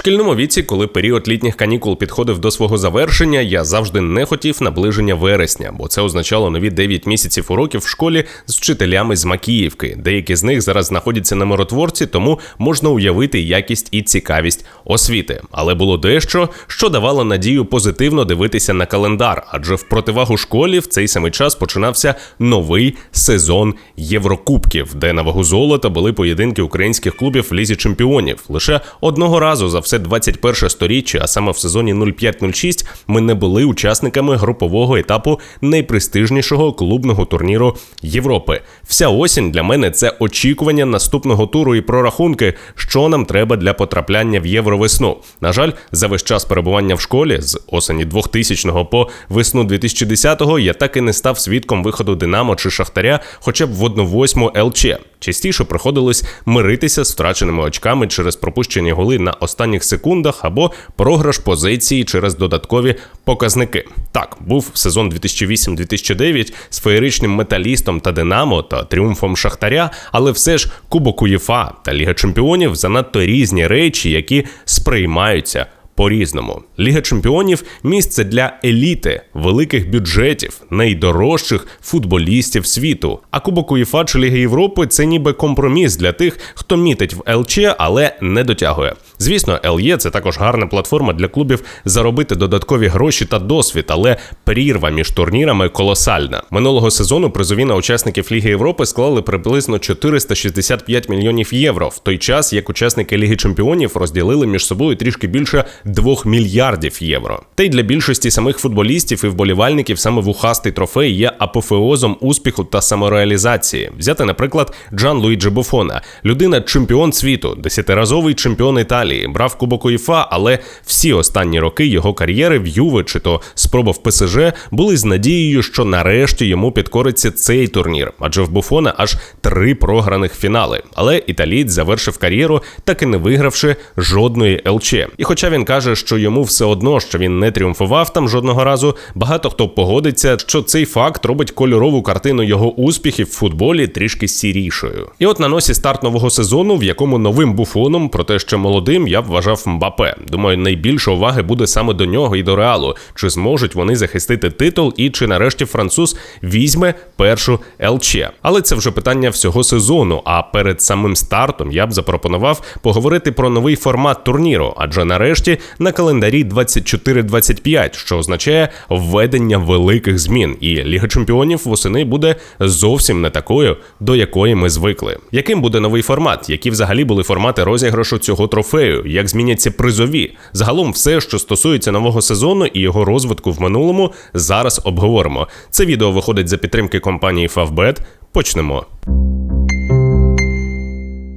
шкільному віці, коли період літніх канікул підходив до свого завершення, я завжди не хотів наближення вересня, бо це означало нові 9 місяців уроків в школі з вчителями з Макіївки. Деякі з них зараз знаходяться на миротворці, тому можна уявити якість і цікавість освіти. Але було дещо, що давало надію позитивно дивитися на календар, адже в противагу школі в цей самий час починався новий сезон Єврокубків, де на вагу золота були поєдинки українських клубів в лізі чемпіонів. Лише одного разу за все 21 сторіччя, а саме в сезоні 05-06, ми не були учасниками групового етапу найпрестижнішого клубного турніру Європи. Вся осінь для мене це очікування наступного туру і прорахунки, що нам треба для потрапляння в євровесну. На жаль, за весь час перебування в школі з осені 2000-го по весну 2010-го я так і не став свідком виходу Динамо чи Шахтаря, хоча б в 1-8 ЛЧ. Частіше приходилось миритися з втраченими очками через пропущені голи на останніх секундах або програш позиції через додаткові показники. Так, був сезон 2008-2009 з феєричним металістом та Динамо та тріумфом Шахтаря, але все ж Кубок УЄФА та Ліга Чемпіонів занадто різні речі, які сприймаються по-різному. Ліга чемпіонів місце для еліти, великих бюджетів, найдорожчих футболістів світу. А Кубок УЄФА чи Ліги Європи це ніби компроміс для тих, хто мітить в ЛЧ, але не дотягує. Звісно, ЛЄ це також гарна платформа для клубів заробити додаткові гроші та досвід, але прірва між турнірами колосальна. Минулого сезону призові на учасників Ліги Європи склали приблизно 465 мільйонів євро, в той час як учасники Ліги Чемпіонів розділили між собою трішки більше 2 мільярдів євро. Та й для більшості самих футболістів і вболівальників саме вухастий трофей є апофеозом успіху та самореалізації. Взяти, наприклад, Джан Луїджі Буфона, людина чемпіон світу, десятиразовий чемпіон Італії, брав Кубок УЄФА, але всі останні роки його кар'єри в Юве чи то спроба в ПСЖ були з надією, що нарешті йому підкориться цей турнір, адже в Буфона аж три програних фінали. Але італієць завершив кар'єру, так і не вигравши жодної ЛЧ. І хоча він каже, що йому все одно, що він не тріумфував там жодного разу, багато хто погодиться, що цей факт робить кольорову картину його успіхів в футболі трішки сірішою. І от на носі старт нового сезону, в якому новим буфоном, проте ще молодим, я б вважав Мбапе. Думаю, найбільше уваги буде саме до нього і до реалу. Чи зможуть вони захистити титул, і чи нарешті француз візьме першу ЛЧ. Але це вже питання всього сезону. А перед самим стартом я б запропонував поговорити про новий формат турніру, адже нарешті на календарі 24-25, що означає введення великих змін. І Ліга Чемпіонів восени буде зовсім не такою, до якої ми звикли. Яким буде новий формат? Які взагалі були формати розіграшу цього трофею? Як зміняться призові? Загалом, все, що стосується нового сезону і його розвитку в минулому, зараз обговоримо. Це відео виходить за підтримки компанії Favbet. Почнемо.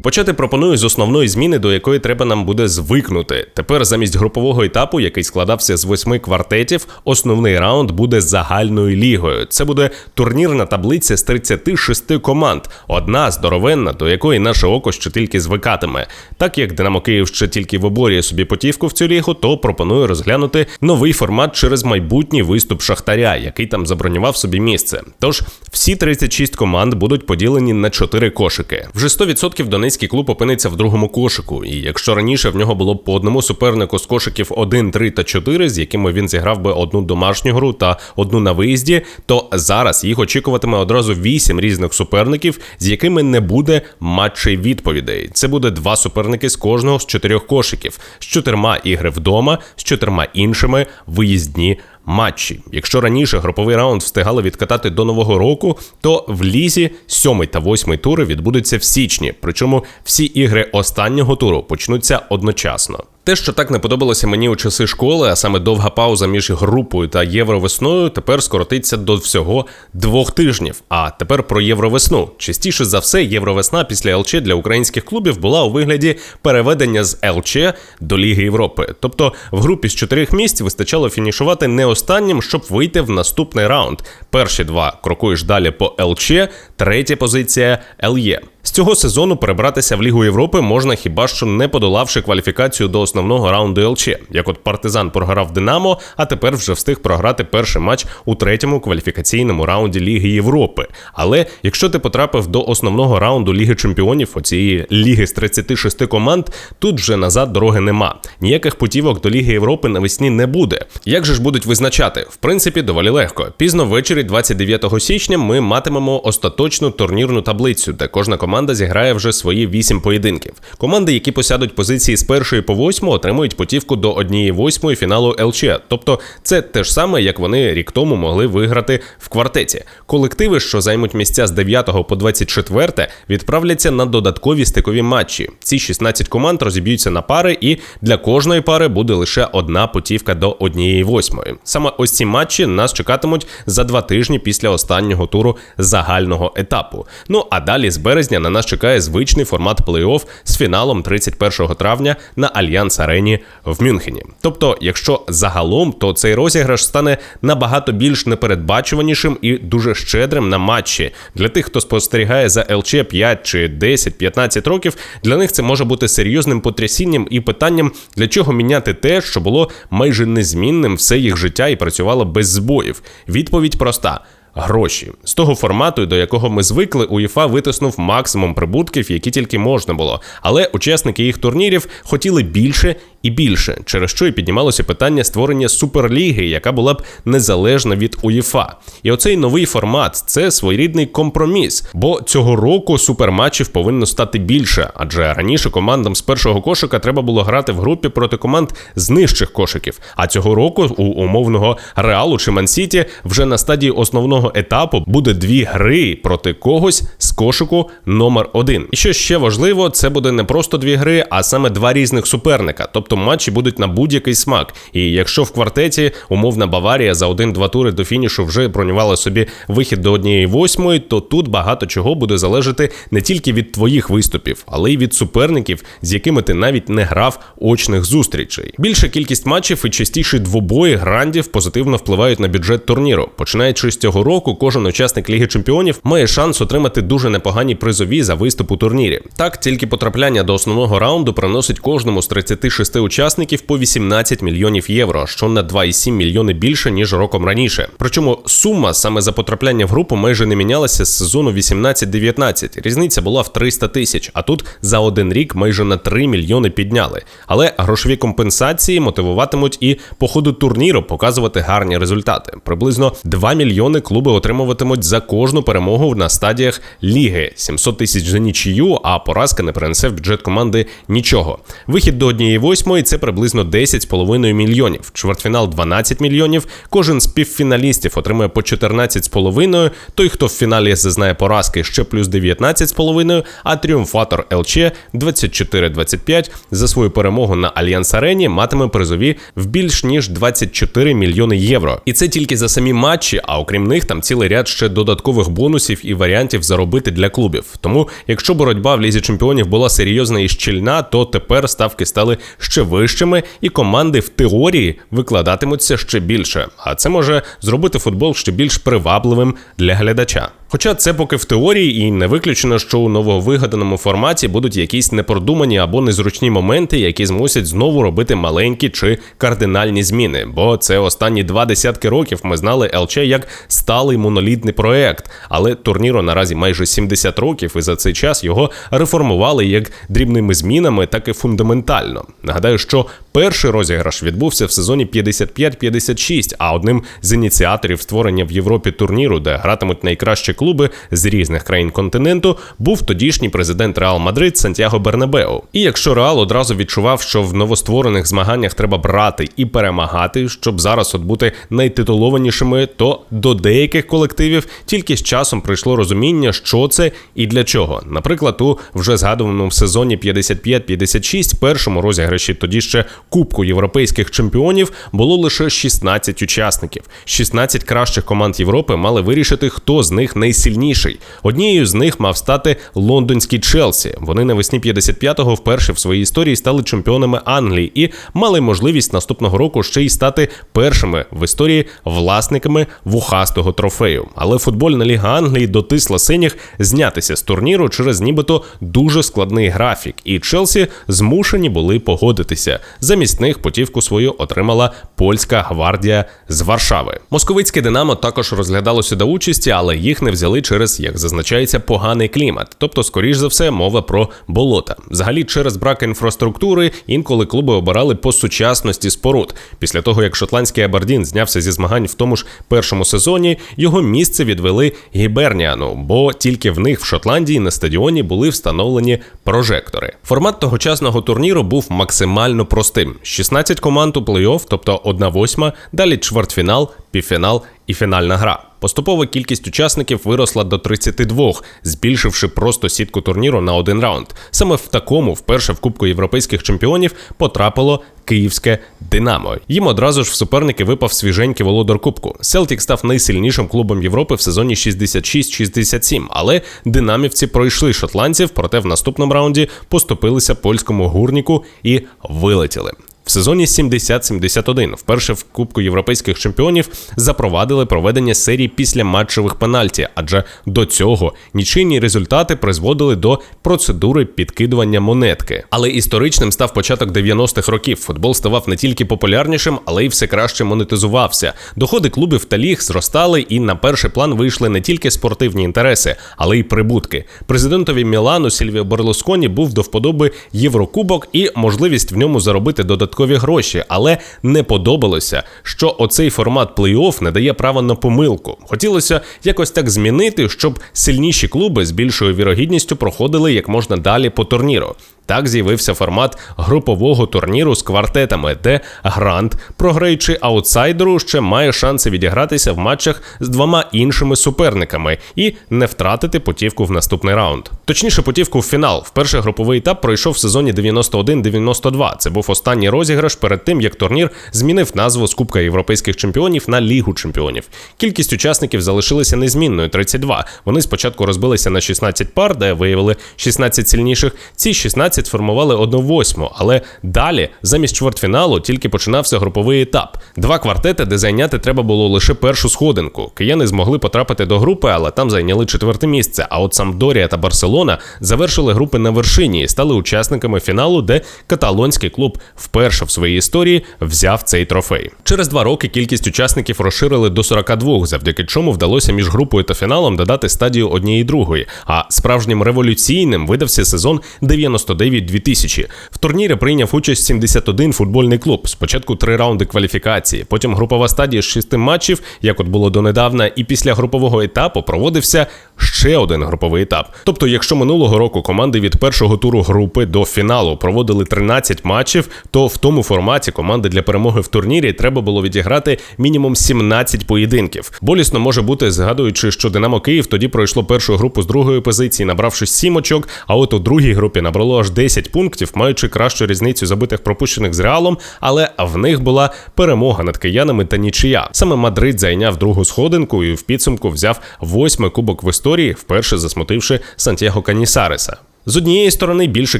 Почати пропоную з основної зміни, до якої треба нам буде звикнути. Тепер замість групового етапу, який складався з восьми квартетів, основний раунд буде загальною лігою. Це буде турнірна таблиця з 36 команд, одна здоровенна, до якої наше око ще тільки звикатиме. Так як Динамо Київ ще тільки виборює собі потівку в цю лігу, то пропоную розглянути новий формат через майбутній виступ Шахтаря, який там забронював собі місце. Тож всі 36 команд будуть поділені на 4 кошики. Вже 100% Донецьк Донецький клуб опиниться в другому кошику. І якщо раніше в нього було по одному супернику з кошиків 1, 3 та 4, з якими він зіграв би одну домашню гру та одну на виїзді, то зараз їх очікуватиме одразу 8 різних суперників, з якими не буде матчей відповідей. Це буде два суперники з кожного з чотирьох кошиків, з чотирма ігри вдома, з чотирма іншими виїздні матчі. Якщо раніше груповий раунд встигали відкатати до нового року, то в лізі сьомий та восьмий тури відбудуться в січні. Причому всі ігри останнього туру почнуться одночасно. Те, що так не подобалося мені у часи школи, а саме довга пауза між групою та євровесною, тепер скоротиться до всього двох тижнів. А тепер про євровесну. Частіше за все, євровесна після ЛЧ для українських клубів була у вигляді переведення з ЛЧ до Ліги Європи. Тобто в групі з чотирьох місць вистачало фінішувати не останнім, щоб вийти в наступний раунд. Перші два крокуєш далі по ЛЧ, третя позиція ЛЄ. З цього сезону перебратися в Лігу Європи можна хіба що не подолавши кваліфікацію до основного раунду ЛЧ. Як от партизан програв Динамо, а тепер вже встиг програти перший матч у третьому кваліфікаційному раунді Ліги Європи. Але якщо ти потрапив до основного раунду Ліги Чемпіонів, оцієї ліги з 36 команд, тут вже назад дороги нема. Ніяких путівок до Ліги Європи навесні не буде. Як же ж будуть визначати? В принципі, доволі легко. Пізно ввечері, 29 січня, ми матимемо остаточну турнірну таблицю, де кожна команда зіграє вже свої 8 поєдинків. Команди, які посядуть позиції з першої по восьму, отримують путівку до однієї восьмої фіналу ЛЧ. Тобто це те ж саме, як вони рік тому могли виграти в квартеті. Колективи, що займуть місця з 9 по 24, відправляться на додаткові стикові матчі. Ці 16 команд розіб'ються на пари, і для кожної пари буде лише одна путівка до однієї восьмої. Саме ось ці матчі нас чекатимуть за два тижні після останнього туру загального етапу. Ну а далі з березня на нас чекає звичний формат плей-офф з фіналом 31 травня на Альянс Арені в Мюнхені. Тобто, якщо загалом, то цей розіграш стане набагато більш непередбачуванішим і дуже щедрим на матчі. Для тих, хто спостерігає за ЛЧ 5 чи 10-15 років, для них це може бути серйозним потрясінням і питанням, для чого міняти те, що було майже незмінним все їх життя і працювало без збоїв. Відповідь проста. Гроші з того формату, до якого ми звикли, УЄФА витиснув максимум прибутків, які тільки можна було. Але учасники їх турнірів хотіли більше і більше, через що і піднімалося питання створення суперліги, яка була б незалежна від УЄФА. І оцей новий формат це своєрідний компроміс, бо цього року суперматчів повинно стати більше, адже раніше командам з першого кошика треба було грати в групі проти команд з нижчих кошиків. А цього року у умовного реалу чи Мансіті вже на стадії основного етапу буде дві гри проти когось кошику номер один. І що ще важливо, це буде не просто дві гри, а саме два різних суперника. Тобто матчі будуть на будь-який смак. І якщо в квартеті умовна Баварія за один-два тури до фінішу вже бронювала собі вихід до однієї восьмої, то тут багато чого буде залежати не тільки від твоїх виступів, але й від суперників, з якими ти навіть не грав очних зустрічей. Більша кількість матчів і частіші двобої грандів позитивно впливають на бюджет турніру. Починаючи з цього року, кожен учасник Ліги Чемпіонів має шанс отримати дуже непогані призові за виступ у турнірі. Так, тільки потрапляння до основного раунду приносить кожному з 36 учасників по 18 мільйонів євро, що на 2,7 мільйони більше ніж роком раніше. Причому сума саме за потрапляння в групу майже не мінялася з сезону 18-19. Різниця була в 300 тисяч, а тут за один рік майже на 3 мільйони підняли. Але грошові компенсації мотивуватимуть і по ходу турніру показувати гарні результати. Приблизно 2 мільйони клуби отримуватимуть за кожну перемогу на стадіях ліги, 700 тисяч за нічию, а поразка не принесе в бюджет команди нічого. Вихід до однієї восьмої восьмої це приблизно 10,5 мільйонів. Чвертьфінал 12 мільйонів. Кожен з півфіналістів отримує по 14,5. Той, хто в фіналі зазнає поразки, ще плюс 19,5, а тріумфатор ЛЧ 24-25 за свою перемогу на Альянс Арені матиме призові в більш ніж 24 мільйони євро. І це тільки за самі матчі, а окрім них там цілий ряд ще додаткових бонусів і варіантів заробити для клубів. Тому, якщо боротьба в лізі чемпіонів була серйозна і щільна, то тепер ставки стали ще вищими, і команди в теорії викладатимуться ще більше. А це може зробити футбол ще більш привабливим для глядача. Хоча це поки в теорії, і не виключено, що у нововигаданому форматі будуть якісь непродумані або незручні моменти, які змусять знову робити маленькі чи кардинальні зміни. Бо це останні два десятки років ми знали ЛЧ як сталий монолітний проект, але турніру наразі майже 70 років, і за цей час його реформували як дрібними змінами, так і фундаментально. Нагадаю, що перший розіграш відбувся в сезоні 55-56, а одним з ініціаторів створення в Європі турніру, де гратимуть найкращі клуби з різних країн континенту, був тодішній президент Реал Мадрид Сантьяго Бернабеу. І якщо Реал одразу відчував, що в новостворених змаганнях треба брати і перемагати, щоб зараз от бути найтитулованішими, то до деяких колективів тільки з часом прийшло розуміння, що це і для чого. Наприклад, у вже згадуваному сезоні 55-56 першому розіграші тоді ще Кубку європейських чемпіонів було лише 16 учасників. 16 кращих команд Європи мали вирішити, хто з них най найсильніший. Однією з них мав стати лондонський Челсі. Вони навесні 55-го вперше в своїй історії стали чемпіонами Англії і мали можливість наступного року ще й стати першими в історії власниками вухастого трофею. Але футбольна ліга Англії дотисла синіх знятися з турніру через нібито дуже складний графік, і Челсі змушені були погодитися. Замість них путівку свою отримала польська гвардія з Варшави. Московицьке Динамо також розглядалося до участі, але їх не взяли через, як зазначається, поганий клімат. Тобто, скоріш за все, мова про болота. Взагалі, через брак інфраструктури інколи клуби обирали по сучасності споруд. Після того, як шотландський Абердін знявся зі змагань в тому ж першому сезоні, його місце відвели Гіберніану, бо тільки в них в Шотландії на стадіоні були встановлені прожектори. Формат тогочасного турніру був максимально простим: 16 команд у плей-офф, тобто 1 восьма, далі чвертьфінал, півфінал і фінальна гра. Поступово кількість учасників виросла до 32, збільшивши просто сітку турніру на один раунд. Саме в такому, вперше в Кубку європейських чемпіонів, потрапило київське Динамо. Їм одразу ж в суперники випав свіженький володар Кубку. Селтік став найсильнішим клубом Європи в сезоні 66-67, але динамівці пройшли шотландців, проте в наступному раунді поступилися польському гурніку і вилетіли. В сезоні 70-71 вперше в Кубку європейських чемпіонів запровадили проведення серії після матчевих пенальті, адже до цього нічийні результати призводили до процедури підкидування монетки. Але історичним став початок 90-х років. Футбол ставав не тільки популярнішим, але й все краще монетизувався. Доходи клубів та ліг зростали, і на перший план вийшли не тільки спортивні інтереси, але й прибутки. Президентові Мілану Сільвіо Берлусконі був до вподоби Єврокубок і можливість в ньому заробити додаткові додаткові гроші, але не подобалося, що оцей формат плей-офф не дає права на помилку. Хотілося якось так змінити, щоб сильніші клуби з більшою вірогідністю проходили як можна далі по турніру. Так з'явився формат групового турніру з квартетами, де грант, програючи аутсайдеру, ще має шанси відігратися в матчах з двома іншими суперниками і не втратити путівку в наступний раунд. Точніше, путівку в фінал. Вперше груповий етап пройшов в сезоні 91-92. Це був останній розіграш перед тим, як турнір змінив назву з Кубка європейських чемпіонів на Лігу чемпіонів. Кількість учасників залишилася незмінною 32. Вони спочатку розбилися на 16 пар, де виявили 16 сильніших. Ці 16 12 формували 1-8, але далі, замість чвертьфіналу, тільки починався груповий етап. Два квартети, де зайняти треба було лише першу сходинку. Кияни змогли потрапити до групи, але там зайняли четверте місце. А от Самдорія та Барселона завершили групи на вершині і стали учасниками фіналу, де каталонський клуб вперше в своїй історії взяв цей трофей. Через два роки кількість учасників розширили до 42, завдяки чому вдалося між групою та фіналом додати стадію однієї другої. А справжнім революційним видався сезон 99 2000. В турнірі прийняв участь 71 футбольний клуб. Спочатку три раунди кваліфікації, потім групова стадія з шести матчів, як от було донедавна, і після групового етапу проводився ще один груповий етап. Тобто, якщо минулого року команди від першого туру групи до фіналу проводили 13 матчів, то в тому форматі команди для перемоги в турнірі треба було відіграти мінімум 17 поєдинків. Болісно може бути, згадуючи, що Динамо Київ тоді пройшло першу групу з другої позиції, набравши 7 очок, а от у другій групі набрало аж 10 пунктів, маючи кращу різницю забитих пропущених з реалом, але в них була перемога над киянами та нічия. Саме Мадрид зайняв другу сходинку і в підсумку взяв восьмий кубок в історії, вперше засмутивши Сантьяго Канісареса. З однієї сторони більша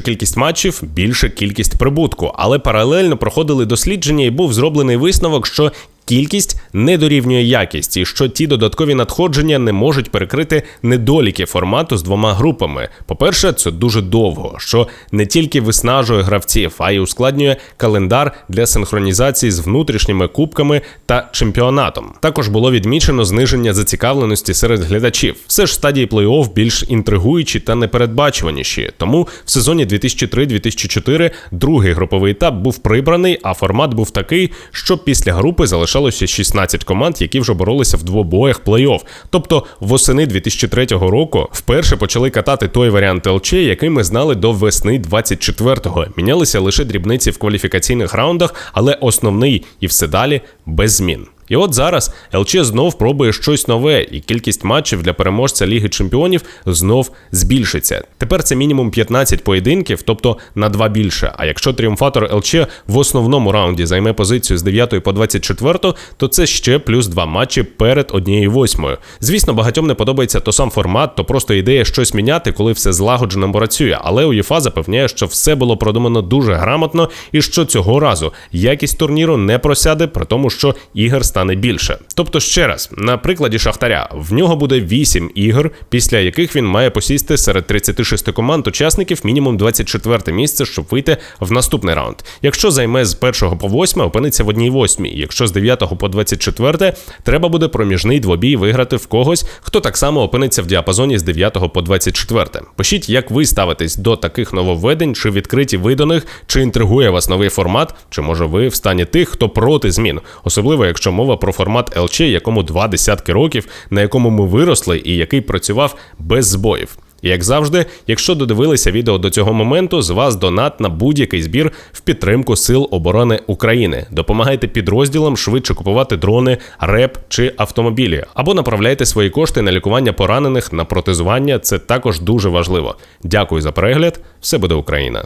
кількість матчів, більша кількість прибутку, але паралельно проходили дослідження і був зроблений висновок, що Кількість не дорівнює якісті, що ті додаткові надходження не можуть перекрити недоліки формату з двома групами. По-перше, це дуже довго, що не тільки виснажує гравців, а й ускладнює календар для синхронізації з внутрішніми кубками та чемпіонатом. Також було відмічено зниження зацікавленості серед глядачів. Все ж стадії плей-офф більш інтригуючі та непередбачуваніші. Тому в сезоні 2003-2004 другий груповий етап був прибраний, а формат був такий, що після групи залишався залишалося 16 команд, які вже боролися в двобоях плей-офф. Тобто восени 2003 року вперше почали катати той варіант ЛЧ, який ми знали до весни 24-го. Мінялися лише дрібниці в кваліфікаційних раундах, але основний і все далі без змін. І от зараз ЛЧ знов пробує щось нове, і кількість матчів для переможця Ліги Чемпіонів знов збільшиться. Тепер це мінімум 15 поєдинків, тобто на два більше. А якщо тріумфатор ЛЧ в основному раунді займе позицію з 9 по 24, то це ще плюс два матчі перед однією восьмою. Звісно, багатьом не подобається то сам формат, то просто ідея щось міняти, коли все злагоджено працює. Але УЄФА запевняє, що все було продумано дуже грамотно, і що цього разу якість турніру не просяде, при тому, що ігор стане більше. Тобто, ще раз, на прикладі Шахтаря, в нього буде 8 ігор, після яких він має посісти серед 36 команд учасників мінімум 24 місце, щоб вийти в наступний раунд. Якщо займе з 1 по 8, опиниться в одній восьмій. Якщо з 9 по 24, треба буде проміжний двобій виграти в когось, хто так само опиниться в діапазоні з 9 по 24. Пишіть, як ви ставитесь до таких нововведень, чи відкриті ви до них, чи інтригує вас новий формат, чи може ви в стані тих, хто проти змін, особливо якщо мова про формат ЛЧ, якому два десятки років, на якому ми виросли і який працював без збоїв. Як завжди, якщо додивилися відео до цього моменту, з вас донат на будь-який збір в підтримку Сил оборони України. Допомагайте підрозділам швидше купувати дрони, реп чи автомобілі, або направляйте свої кошти на лікування поранених на протезування. Це також дуже важливо. Дякую за перегляд. Все буде Україна.